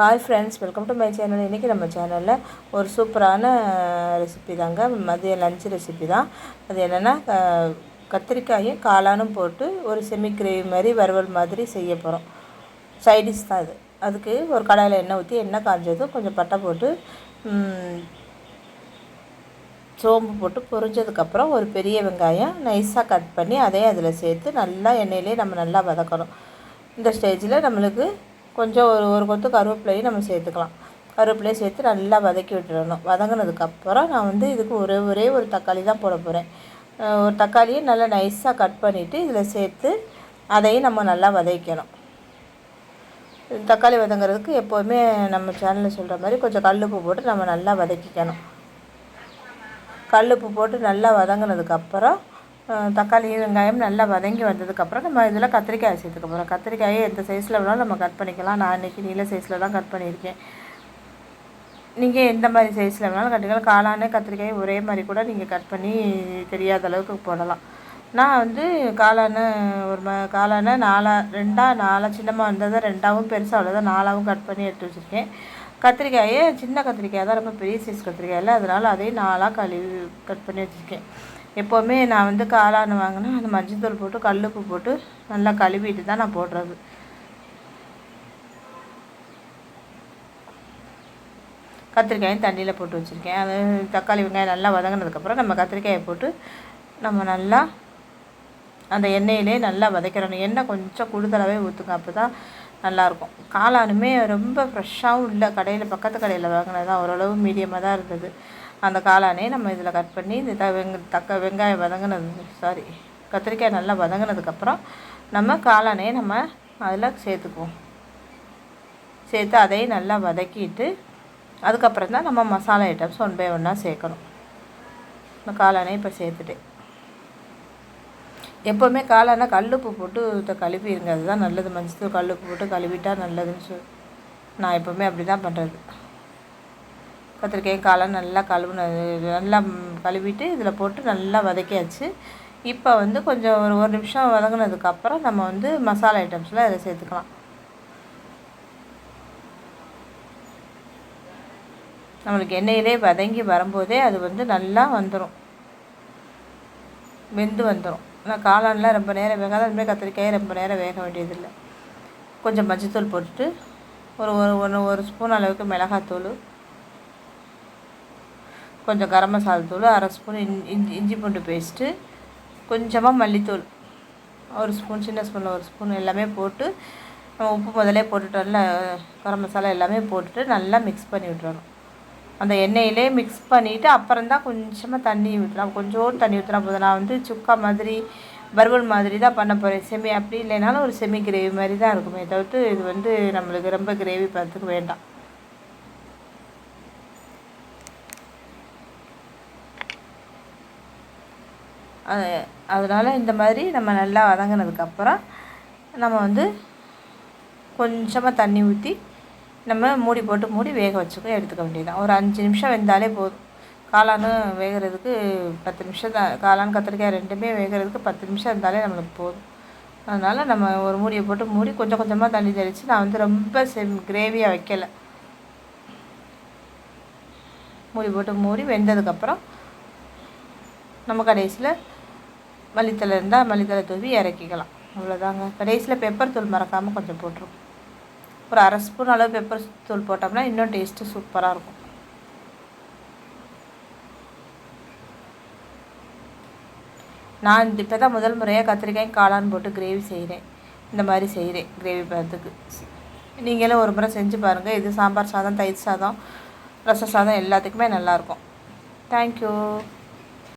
Hi friends welcome to my channel இன்றைக்கி நம்ம சேனலில் ஒரு சூப்பரான ரெசிபி தாங்க. மதிய லஞ்ச் ரெசிபி தான். அது என்னென்னா கத்திரிக்காயும் காளானும் போட்டு ஒரு செமி கிரேவி மாதிரி வறுவல் மாதிரி செய்ய போகிறோம் சைடிஷ் தான் அது அதுக்கு ஒரு கடாயில் எண்ணெய் ஊற்றி எண்ணெய் காஞ்சதும் கொஞ்சம் பட்டை போட்டு சோம்பு போட்டு பொரிஞ்சதுக்கப்புறம் ஒரு பெரிய வெங்காயம் நைஸாக கட் பண்ணி அதையும் அதில் சேர்த்து நல்லா எண்ணெயிலே நம்ம நல்லா வதக்கணும். இந்த ஸ்டேஜில் நம்மளுக்கு கொஞ்சம் ஒரு ஒரு கொத்து கருவேப்பிலையும் நம்ம சேர்த்துக்கலாம். கருவேப்பிலையும் சேர்த்து நல்லா வதக்கி விட்டுறணும் வதங்கினதுக்கப்புறம் நான் வந்து இதுக்கு ஒரே ஒரே ஒரு தக்காளி தான் போட போகிறேன் ஒரு தக்காளியை நல்லா நைஸாக கட் பண்ணிவிட்டு இதில் சேர்த்து அதையும் நம்ம நல்லா வதக்கணும். தக்காளி வதங்குறதுக்கு எப்போவுமே நம்ம சேனலில் சொல்கிற மாதிரி கொஞ்சம் கல்லுப்பு போட்டு நம்ம நல்லா வதக்கிக்கணும். கல்லுப்பு போட்டு நல்லா வதங்கினதுக்கப்புறம் தக்காளி வெங்காயம் நல்லா வதங்கி வந்ததுக்கப்புறம் நம்ம இதில் கத்திரிக்காய் சேர்த்துக்க போகிறோம். கத்திரிக்காயை எந்த சைஸில் வேணாலும் நம்ம கட் பண்ணிக்கலாம். நான் இன்றைக்கி நீல சைஸில் தான் கட் பண்ணியிருக்கேன். நீங்கள் எந்த மாதிரி சைஸில் வேணாலும் கட்டிக்கலாம் காளானு கத்திரிக்காய் ஒரே மாதிரி கூட நீங்கள் கட் பண்ணி தெரியாத அளவுக்கு போடலாம். நான் வந்து காளான ஒரு ம காளானை நாலா ரெண்டாக நாலாக சின்னமாக இருந்ததை ரெண்டாவும் பெருசாக அவ்வளோதான் நாலாவும் கட் பண்ணி எடுத்து வச்சுருக்கேன். கத்திரிக்காயே சின்ன கத்திரிக்காய்? தான் ரொம்ப பெரிய சைஸ் கத்திரிக்காய் இல்லை. அதனால் அதையும் நாளாக கழுவி கட் பண்ணி வச்சுருக்கேன். எப்போவுமே நான் வந்து காளான் வாங்கினா அந்த மஞ்சத்தூள் போட்டு கல்லுப்பு போட்டு நல்லா கழுவிட்டு தான் நான் போடுறது. கத்திரிக்காயும் தண்ணியில் போட்டு வச்சுருக்கேன். அது தக்காளி வெங்காயம் நல்லா வதங்கினதுக்கப்புறம் நம்ம கத்திரிக்காயை போட்டு நம்ம நல்லா அந்த எண்ணெயிலே நல்லா வதக்கிறணும். எண்ணெய் கொஞ்சம் கூடுதலாகவே ஊற்றுங்க அப்போ தான் நல்லாயிருக்கும். காளானுமே ரொம்ப ஃப்ரெஷ்ஷாகவும் இல்லை. கடையில் பக்கத்து கடையில் வாங்கினது தான் ஓரளவு மீடியமாக தான் இருந்தது. அந்த காளானே நம்ம இதில் கட் பண்ணி இந்த த வெங்க தக்க வெங்காயம் வதங்கினது சாரி கத்திரிக்காய் நல்லா வதங்கினதுக்கப்புறம் நம்ம காளானே நம்ம அதில் சேர்த்துக்குவோம். சேர்த்து அதையும் நல்லா வதக்கிட்டு அதுக்கப்புறம் தான் நம்ம மசாலா ஐட்டம்ஸ் ஒன் பை ஒன்றா சேர்க்கணும். இந்த காளானே இப்போ சேர்த்துட்டேன். எப்போவுமே காளானா கல்லுப்பு போட்டு கழுவிடுங்க அதுதான் நல்லது. மஞ்சத்தூள் கல்லுப்பு போட்டு கழுவிட்டா நல்லதுன்னு சொல் நான் எப்போவுமே அப்படி தான் பண்ணுறது கத்திரிக்காய் காளான் நல்லா கழுவுனது நல்லா கழுவிட்டு இதில் போட்டு நல்லா வதக்கியாச்சு. இப்போ வந்து கொஞ்சம் ஒரு ஒரு நிமிஷம் வதங்கினதுக்கப்புறம் நம்ம வந்து மசாலா ஐட்டம்ஸ்லாம் அதை சேர்த்துக்கலாம். நம்மளுக்கு எண்ணெயிலே வதங்கி வரும்போதே அது வந்து நல்லா வந்துடும் வெந்து வந்துடும் ஆனால் காளான்லாம் ரொம்ப நேரம் வேகாது. அதுமாதிரி கத்திரிக்காயை ரொம்ப நேரம் வேக வேண்டியதில்லை. கொஞ்சம் மஞ்சத்தூள் போட்டுட்டு ஒரு ஒரு ஒன்று ஒரு ஸ்பூன் அளவுக்கு மிளகாத்தூள் கொஞ்சம் கரம் மசாலா தூள் அரை ஸ்பூன் இஞ்சி இஞ்சி இஞ்சி பூண்டு பேஸ்ட்டு கொஞ்சமாக மல்லித்தூள் ஒரு ஸ்பூன் சின்ன ஸ்பூனில் ஒரு ஸ்பூன் எல்லாமே போட்டு நம்ம உப்பு முதல்லே போட்டுட்டோம்ல கரம் மசாலா எல்லாமே போட்டுட்டு நல்லா மிக்ஸ் பண்ணி விட்டுறணும். அந்த எண்ணெயிலே மிக்ஸ் பண்ணிவிட்டு அப்புறம் தான் கொஞ்சமாக தண்ணி ஊற்றலாம் கொஞ்சோண்டு தண்ணி ஊற்றினா போதும். நான் வந்து சுக்கா மாதிரி வறுவல் மாதிரி தான் பண்ண போகிறேன் செமி அப்படி இல்லைனாலும் ஒரு செமி கிரேவி மாதிரி தான் இருக்குமே தவிர்த்து இது வந்து நம்மளுக்கு ரொம்ப கிரேவி பார்த்துக்க வேண்டாம். அது அதனால் இந்த மாதிரி நம்ம நல்லா வதங்கினதுக்கப்புறம் நம்ம வந்து கொஞ்சமாக தண்ணி ஊற்றி நம்ம மூடி போட்டு மூடி வேக வச்சுக்க எடுத்துக்க வேண்டியதான் ஒரு அஞ்சு நிமிஷம் வெந்தாலே போதும். காளானும் வேகிறதுக்கு பத்து நிமிஷம் தான் காளான் கத்திரிக்காய் ரெண்டுமே வேகிறதுக்கு பத்து நிமிஷம் இருந்தாலே நம்மளுக்கு போதும். அதனால் நம்ம ஒரு மூடியை போட்டு மூடி கொஞ்சம் கொஞ்சமாக தண்ணி தெளித்து நான் வந்து ரொம்ப செம் கிரேவியாக வைக்கலை. மூடி போட்டு மூடி வெந்ததுக்கப்புறம் நம்ம கடைசியில் மல்லித்தலை இருந்தால் மல்லித்தலை தூவி இறக்கிக்கலாம். அவ்வளோதாங்க கடைசியில் பெப்பர் தூள் மறக்காமல் கொஞ்சம் போட்டிருக்கோம் ஒரு அரை ஸ்பூன் அளவு பெப்பர் தூள் போட்டோம்னா இன்னும் டேஸ்ட்டு சூப்பராக இருக்கும். நான் இப்போ தான் முதல் முறையாக கத்திரிக்காய் காளான் போட்டு கிரேவி செய்கிறேன் இந்த மாதிரி செய்கிறேன் கிரேவி பார்த்துக்கு நீங்களும் ஒரு முறை செஞ்சு பாருங்கள் இது சாம்பார் சாதம் தயிர் சாதம் ரச சாதம் எல்லாத்துக்குமே நல்லாயிருக்கும் தேங்க்யூ